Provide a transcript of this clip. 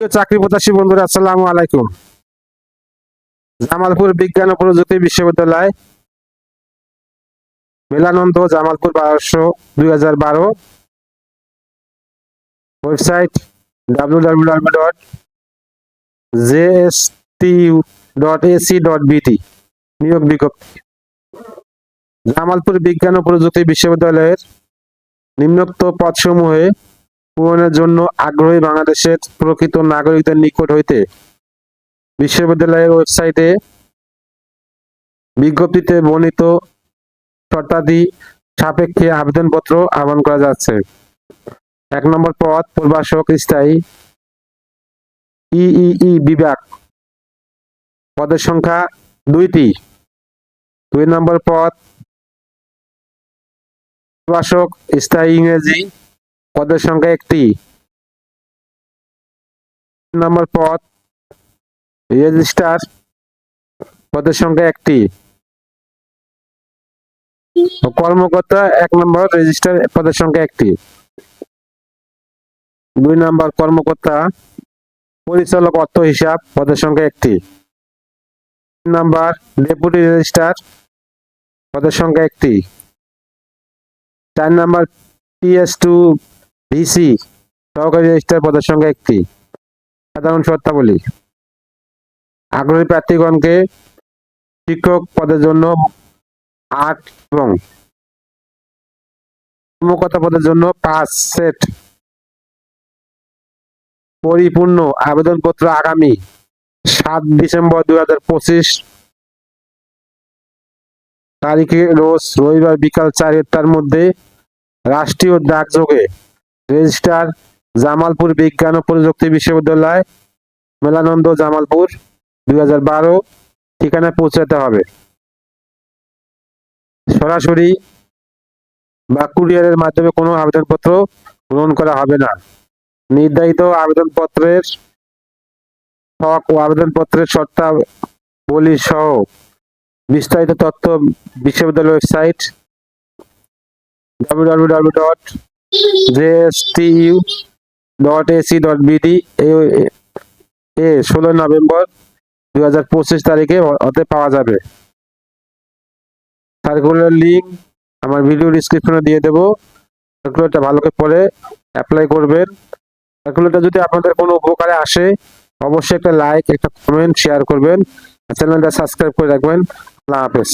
চাকরি প্রত্যাশী বন্ধুরা, আসসালামু আলাইকুম। জামালপুর বিজ্ঞান ও প্রযুক্তি বিশ্ববিদ্যালয়, মেলানন্দ জামালপুর বারোশো দুই হাজার বারো। Website W W W dot JSTU dot AC dot BT নিয়োগ বিজ্ঞপ্তি। জামালপুর বিজ্ঞান ও প্রযুক্তি বিশ্ববিদ্যালয়ের নিম্নোক্ত পদসমূহে পূরণের জন্য আগ্রহী বাংলাদেশের প্রকৃত নাগরিকদের নিকট হইতে বিশ্ববিদ্যালয়ের ওয়েবসাইটে বিজ্ঞপ্তিতে বর্ণিত শর্তাদি সাপেক্ষে আবেদনপত্র আহ্বান করা যাচ্ছে। এক নম্বর পদ প্রভাষক স্থায়ী ইই বিভাগ। পদের সংখ্যা দুইটি। দুই নম্বর পদ প্রভাষক স্থায়ী ইংরেজি পদের সংখ্যা একটি। নম্বর পদ রেজিস্ট্রার পদের সংখ্যা একটি। কর্মকর্তা, এক নম্বর রেজিস্ট্রার পদের সংখ্যা একটি। দুই নম্বর কর্মকর্তা, পরিচালক অর্থ হিসাব, পদের সংখ্যা একটি। তিন নম্বর, ডেপুটি রেজিস্টার, পদের সংখ্যা একটি। চার নম্বর পিএস টু ভিসি সহকারী রেজিস্ট্রার পদের সংখ্যা একটি। সাধারণ শর্তাবলী। আগ্রহী প্রার্থীগণকে শিক্ষক পদের জন্য আট এবং কর্মকর্তা পদের জন্য পাঁচ সেট পরিপূর্ণ আবেদনপত্র আগামী সাত ডিসেম্বর দুই হাজার পঁচিশ তারিখে রোজ রবিবার বিকাল চারটার মধ্যে রাষ্ট্রীয় ডাকযোগে রেজিস্ট্রার জামালপুর বিজ্ঞান ও প্রযুক্তি বিশ্ববিদ্যালয়, মেলানন্দ জামালপুর, দুই হাজার বারো। ঠিকানায় পৌঁছাতে হবে। সরাসরি বা কুরিয়ারের মাধ্যমে কোনো আবেদনপত্র গ্রহণ করা হবে না। নির্ধারিত আবেদনপত্রের ছক ও আবেদনপত্রের শর্তাবলী সহ বিস্তারিত তথ্য বিশ্ববিদ্যালয় website W JSTU dot AC dot BD এ ষোলো নভেম্বর দুই হাজার পঁচিশ তারিখে হতে পাওয়া যাবে। সার্কুলার লিঙ্ক আমার ভিডিও ডিসক্রিপশনে দিয়ে দেবো। সার্কুলারটা ভালো করে পড়ে অ্যাপ্লাই করবেন। সার্কুলারটা যদি আপনাদের কোনো উপকারে আসে, অবশ্যই একটা লাইক, একটা কমেন্ট, শেয়ার করবেন। চ্যানেলটা সাবস্ক্রাইব করে রাখবেন। আল্লাহ হাফেজ।